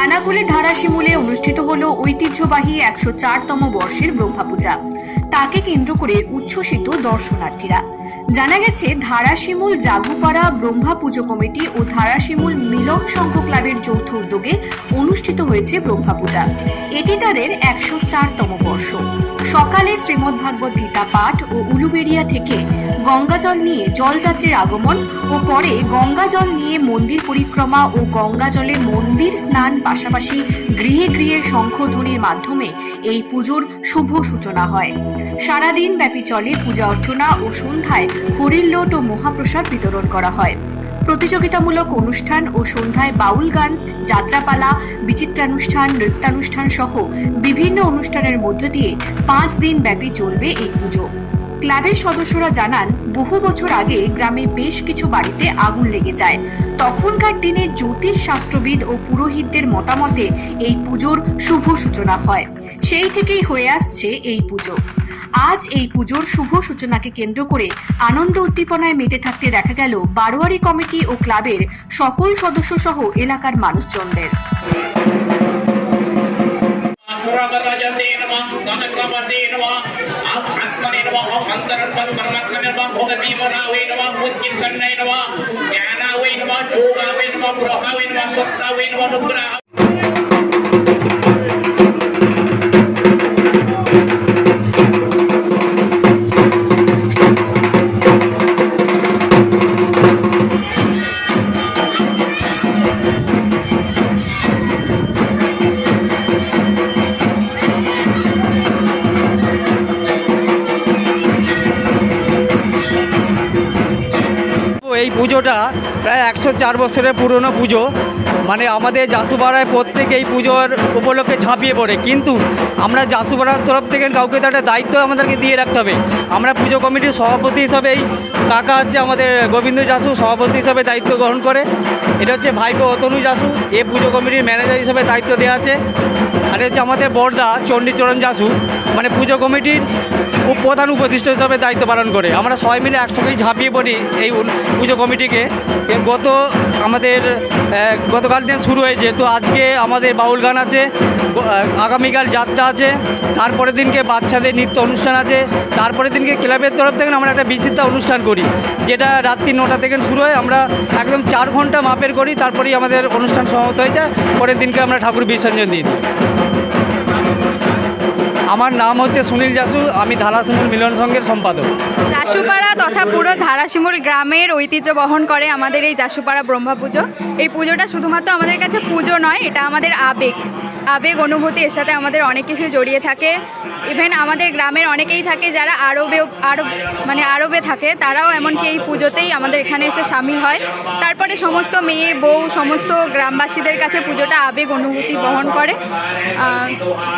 খানাকুলে ধারাশিমুলে অনুষ্ঠিত হল ঐতিহ্যবাহী একশো চারতম বর্ষের ব্রহ্মাপূজা তাকে কেন্দ্র করে উচ্ছ্বসিত দর্শনার্থীরা। জানা গেছে, ধারাশিমুল জাগুপাড়া ব্রহ্মা পুজো কমিটি ও ধারাশিমুল মিলন সংঘ ক্লাবের যৌথ উদ্যোগে অনুষ্ঠিত হয়েছে ব্রহ্মাপূজা এটি তাদের একশো চারতম বর্ষ। সকালে শ্রীমদ্ভাগবত গীতা পাঠ ও উলুবেড়িয়া থেকে গঙ্গাজল নিয়ে জলযাত্রীর আগমন ও পরে গঙ্গা জল নিয়ে মন্দির পরিক্রমা ও গঙ্গা জলে মন্দির স্নান পাশাপাশি গৃহে গৃহে শঙ্খধ্বনির মাধ্যমে এই পুজোর শুভ সূচনা হয়। সারাদিন ব্যাপী চলে পূজা অর্চনা ও সন্ধ্যায় হরিল্লোট ও মহাপ্রসাদ বিতরণ করা হয়। প্রতিযোগিতামূলক অনুষ্ঠান ও সন্ধ্যায় বাউল গান, যাত্রাপালা, বিচিত্রানুষ্ঠান, নৃত্যানুষ্ঠান সহ বিভিন্ন অনুষ্ঠানের মধ্য দিয়ে পাঁচ দিন ব্যাপী চলবে এই পুজো। ক্লাবের সদস্যরা জানান, বহু বছর আগে গ্রামে বেশ কিছু বাড়িতে আগুন লেগে যায়। তখনকার দিনে জ্যোতিষ শাস্ত্রবিদ ও পুরোহিতদের মতামতে এই পুজোর শুভ সূচনা হয়। সেই থেকেই হয়ে আসছে এই পুজো। আজ এই পুজোর শুভ সূচনাকে কেন্দ্র করে আনন্দ উদ্দীপনায় মেতে থাকতে দেখা গেল বারোয়ারি কমিটি ও ক্লাবের সকল সদস্য সহ এলাকার মানুষজনদের। পুজোটা প্রায় একশো চার বছরের পুরনো পুজো। মানে আমাদের জাসুপাড়ায় প্রত্যেকে এই পুজোর উপলক্ষে ঝাঁপিয়ে পড়ে। কিন্তু আমরা জাসুপাড়ার তরফ থেকে কাউকে তো একটা দায়িত্ব আমাদেরকে দিয়ে রাখতে হবে। আমরা পুজো কমিটির সভাপতি হিসাবে এই কাকা হচ্ছে আমাদের গোবিন্দ জাসু, সভাপতি হিসাবে দায়িত্ব গ্রহণ করে। এটা হচ্ছে ভাইপো অতনু জাসু, এ পুজো কমিটির ম্যানেজার হিসাবে দায়িত্ব দেওয়া আছে। আর হচ্ছে আমাদের বর্দা চণ্ডীচরণ জাসু। মানে পুজো কমিটির প্রধান উপদেষ্টা হিসাবে দায়িত্ব পালন করে। আমরা সবাই মিলে একসঙ্গেই ঝাঁপিয়ে পড়ি এই পুজো কমিটিকে গত আমাদের গতকাল দিন শুরু হয়েছে। তো আজকে আমাদের বাউল গান আছে আগামীকাল যাত্রা আছে, তারপরের দিনকে বাচ্চাদের নৃত্য অনুষ্ঠান আছে, তারপরের দিনকে ক্লাবের তরফ থেকে আমরা একটা বিচিত্রা অনুষ্ঠান করি, যেটা রাত্রি নটা থেকে শুরু হয়, আমরা একদম চার ঘণ্টা মাপের করি, তারপরেই আমাদের অনুষ্ঠান সমাপ্ত হয়ে যায়, পরের দিনকে আমরা ঠাকুর বিসর্জন দিয়ে দিই। আমার নাম হচ্ছে সুনীল জাসু, আমি ধারাসিমুল মিলন সংঘের সম্পাদক। জাসুপাড়া তথা পুরো ধারাশিমুল গ্রামের ঐতিহ্য বহন করে আমাদের এই জাসুপাড়া ব্রহ্মা পুজো। এই পুজোটা শুধুমাত্র আমাদের কাছে পুজো নয়, এটা আমাদের আবেগ। আবেগ, অনুভূতি এর সাথে আমাদের অনেক কিছু জড়িয়ে থাকে। ইভেন আমাদের গ্রামের অনেকেই থাকে যারা আরবে, আরব মানে আরবে থাকে, তারাও এমনকি এই পুজোতেই আমাদের এখানে এসে সামিল হয়। তারপরে সমস্ত মেয়ে, বউ, সমস্ত গ্রামবাসীদের কাছে পুজোটা আবেগ, অনুভূতি বহন করে।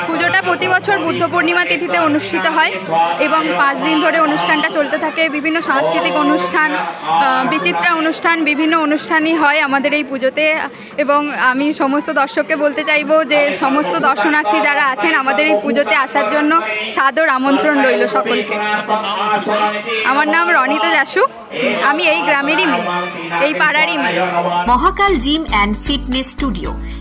পুজোটা প্রতি বছর বুদ্ধ পূর্ণিমা তিথিতে অনুষ্ঠিত হয় এবং পাঁচ দিন ধরে অনুষ্ঠানটা চলতে থাকে। বিভিন্ন সাংস্কৃতিক অনুষ্ঠান বিচিত্রা অনুষ্ঠান, বিভিন্ন অনুষ্ঠানই হয় আমাদের এই পুজোতে। এবং আমি সমস্ত দর্শককে বলতে চাইব যে সমস্ত দর্শনার্থী যারা আছেন, আমাদের এই পুজোতে আসার জন্য সাদর আমন্ত্রণ রইল সকলকে। আমার নাম রনিতা যাসু আমি এই গ্রামেরই মেয়ে, এই পাড়ারই মেয়ে। Mahakal gym and fitness studio.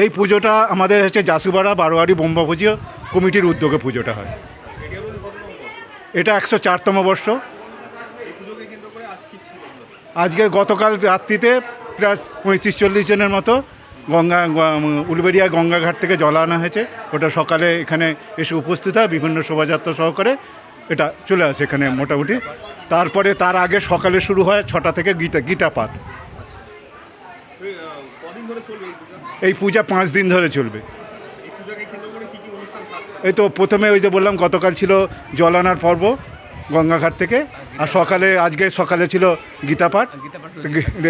এই পুজোটা আমাদের হচ্ছে জাসুবাড়া, বারোয়ারি বোম্বা পুজো কমিটির উদ্যোগে পুজোটা হয়। এটা একশো চারতম বর্ষ। আজকে গতকাল রাত্রিতে প্রায় পঁয়ত্রিশ, চল্লিশ জনের মতো গঙ্গা উলবেড়িয়া গঙ্গাঘাট থেকে জল আনা হয়েছে। ওটা সকালে এখানে এসে উপস্থিত হয়, বিভিন্ন শোভাযাত্রা সহকারে এটা চলে আসে এখানে মোটামুটি। তারপরে তার আগে সকালে শুরু হয় ছটা থেকে গীতা গীতা পাঠ এই পূজা পাঁচ দিন ধরে চলবে। এই তো প্রথমে ওই যে বললাম, গতকাল ছিল জল আনার পর্ব গঙ্গাঘাট থেকে, আর সকালে, আজকে সকালে ছিল গীতাপাঠ।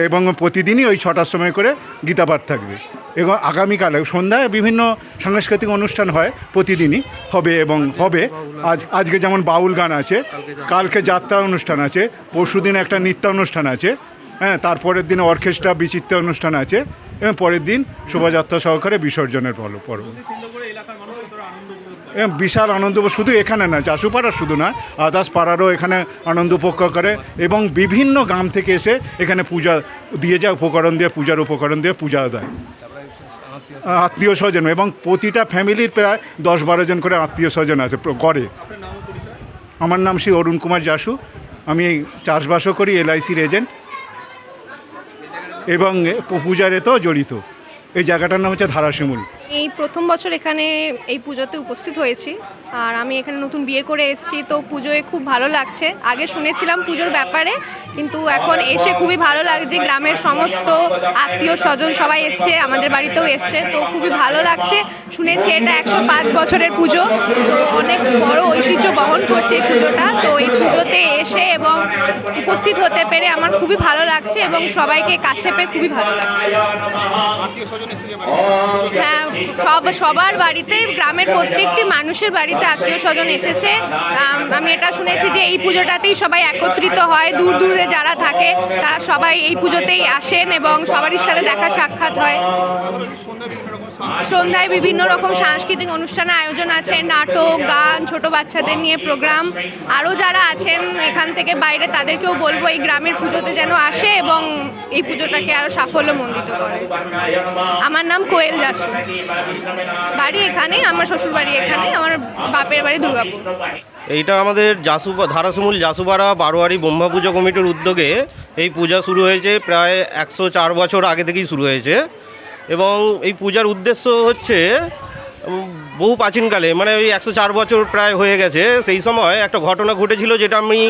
এবং প্রতিদিনই ওই ছটার সময় করে গীতাপাঠ থাকবে। এবং আগামীকালে, সন্ধ্যায় বিভিন্ন সাংস্কৃতিক অনুষ্ঠান হয়, প্রতিদিনই হবে এবং হবে। আজ, আজকে যেমন বাউল গান আছে, কালকে যাত্রা অনুষ্ঠান আছে, পরশুদিন একটা নৃত্য অনুষ্ঠান আছে হ্যাঁ তারপরের দিন অর্কেস্ট্রা বিচিত্র অনুষ্ঠান আছে, এবং পরের দিন শোভাযাত্রা সহকারে বিসর্জনের পর্ব পর্ব। এবং বিশাল আনন্দ শুধু এখানে না চাষুপাড়া শুধু না আদার্স পাড়ারও এখানে আনন্দ উপভোগ করে, এবং বিভিন্ন গ্রাম থেকে এসে এখানে পূজা দিয়ে যায়, উপকরণ দিয়ে, পূজার উপকরণ দিয়ে পূজা দেয়। আত্মীয় স্বজন, এবং প্রতিটা ফ্যামিলির প্রায় দশ বারো জন করে আত্মীয় স্বজন আছে করে। আমার নাম শ্রী অরুণ কুমার জাসু, আমি চাষবাসও করি, এলআইসির এজেন্ট। এবং পূজার এতেও জড়িত। এই জায়গাটার নাম হচ্ছে ধারাশিমুল। এই প্রথম বছর এখানে এই পুজোতে উপস্থিত হয়েছি। আর আমি এখানে নতুন বিয়ে করে এসেছি তো পুজোয় খুব ভালো লাগছে। আগে শুনেছিলাম পুজোর ব্যাপারে কিন্তু এখন এসে খুবই ভালো লাগছে গ্রামের সমস্ত আত্মীয় স্বজন সবাই এসছে আমাদের বাড়িতেও এসছে তো খুবই ভালো লাগছে। শুনেছি এটা একশো পাঁচ বছরের পুজো তো অনেক বড় ঐতিহ্য বহন করছে এই পুজোটা তো এই পুজোতে এসে এবং উপস্থিত হতে পেরে আমার খুবই ভালো লাগছে এবং সবাইকে কাছে পেয়ে খুবই ভালো লাগছে। হ্যাঁ সব সবার বাড়িতে গ্রামের প্রত্যেকটি মানুষের বাড়িতে আত্মীয় স্বজন এসেছে। আমি এটা শুনেছি যে এই পুজোটাতেই সবাই একত্রিত হয়। দূর দূরে যারা থাকে, তারা সবাই এই পুজোতেই আসেন এবং সবারই সাথে দেখা সাক্ষাৎ হয়। সন্ধ্যায় বিভিন্ন রকম সাংস্কৃতিক অনুষ্ঠানের আয়োজন আছে, নাটক, গান, ছোট বাচ্চাদের নিয়ে প্রোগ্রাম। আরও যারা আছেন এখান থেকে বাইরে, তাদেরকেও বলব এই গ্রামের পুজোতে যেন আসে এবং এই পুজোটাকে আরও সাফল্যমণ্ডিত করে। আমার নাম কোয়েল জাসু বাড়ি এখানে আমার শ্বশুর বাড়ি এখানে, আমার বাপের বাড়ি দুর্গাপুর। এইটা আমাদের জাসু ধারাসমুল জাসুপাড়া বারোয়ারি ব্রহ্মা পুজো কমিটির উদ্যোগে এই পূজা শুরু হয়েছে, প্রায় একশো চার বছর আগে থেকেই শুরু হয়েছে। এবং এই পূজার উদ্দেশ্য হচ্ছে বহু প্রাচীনকালে মানে ওই একশো চার বছর প্রায় হয়ে গেছে, সেই সময় একটা ঘটনা ঘটেছিল যেটা আমি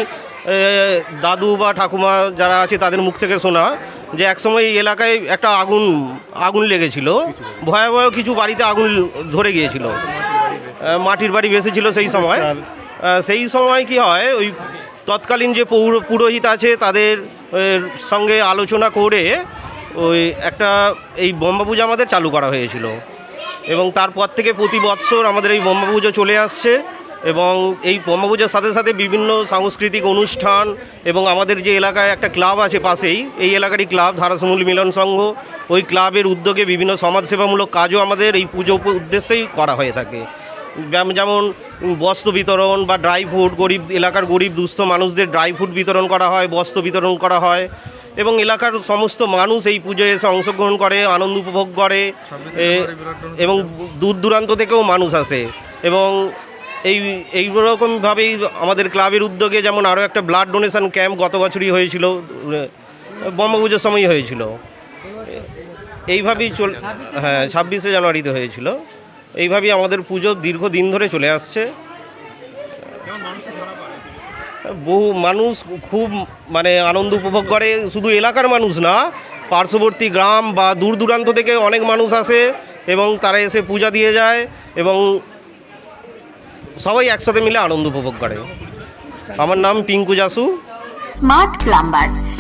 দাদু বা ঠাকুমা যারা আছে তাদের মুখ থেকে শোনা, যে একসময় এই এলাকায় একটা আগুন আগুন লেগেছিল। ভয়াবহ কিছু বাড়িতে আগুন ধরে গিয়েছিল। মাটির বাড়ি বেসেছিল সেই সময়। সেই সময় কি হয়, ওই তৎকালীন যে পৌর, পুরোহিত আছে তাদের সঙ্গে আলোচনা করে ওই একটা, এই বোম্বা পুজো আমাদের চালু করা হয়েছিল। এবং তারপর থেকে প্রতি বৎসর আমাদের এই বোম্বা পুজো চলে আসছে এবং এই বোম্বা পুজোর সাথে সাথে বিভিন্ন সাংস্কৃতিক অনুষ্ঠান এবং আমাদের যে এলাকায় একটা ক্লাব আছে পাশেই, এই এলাকারই ক্লাব, ধারাসমূল মিলন সংঘ, ওই ক্লাবের উদ্যোগে বিভিন্ন সমাজসেবামূলক কাজও আমাদের এই পুজো উদ্দেশ্যেই করা হয়ে থাকে। যেমন বস্ত্র বিতরণ বা ড্রাই ফ্রুট, গরিব এলাকার গরিব দুস্থ মানুষদের ড্রাই ফ্রুট বিতরণ করা হয়, বস্ত্র বিতরণ করা হয় এবং এলাকার সমস্ত মানুষ এই পুজোয় এসে অংশগ্রহণ করে, আনন্দ উপভোগ করে এবং দূর দূরান্ত থেকেও মানুষ আসে। এবং এই এই রকমভাবেই আমাদের ক্লাবের উদ্যোগে যেমন আরও একটা ব্লাড ডোনেশন ক্যাম্প গত বছরই হয়েছিল বোমা পুজোর হয়েছিল। এইভাবেই চল হ্যাঁ ছাব্বিশে জানুয়ারিতে হয়েছিল। এইভাবেই আমাদের পুজো দীর্ঘদিন ধরে চলে আসছে। বহু মানুষ খুব মানে আনন্দ উপভোগ করে। শুধু এলাকার মানুষ না, পার্শ্ববর্তী গ্রাম বা দূর দূরান্ত থেকে অনেক মানুষ আসে এবং তারা এসে পূজা দিয়ে যায় এবং সবাই একসাথে মিলে আনন্দ উপভোগ করে। আমার নাম পিঙ্কু জাসু। Smart plumber.